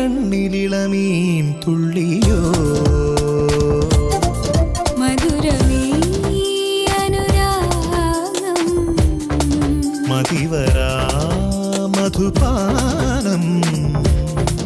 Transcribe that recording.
കണ്ണിലിളമീൻ തുള്ളിയോ? മതിവരാ മധുപാനം.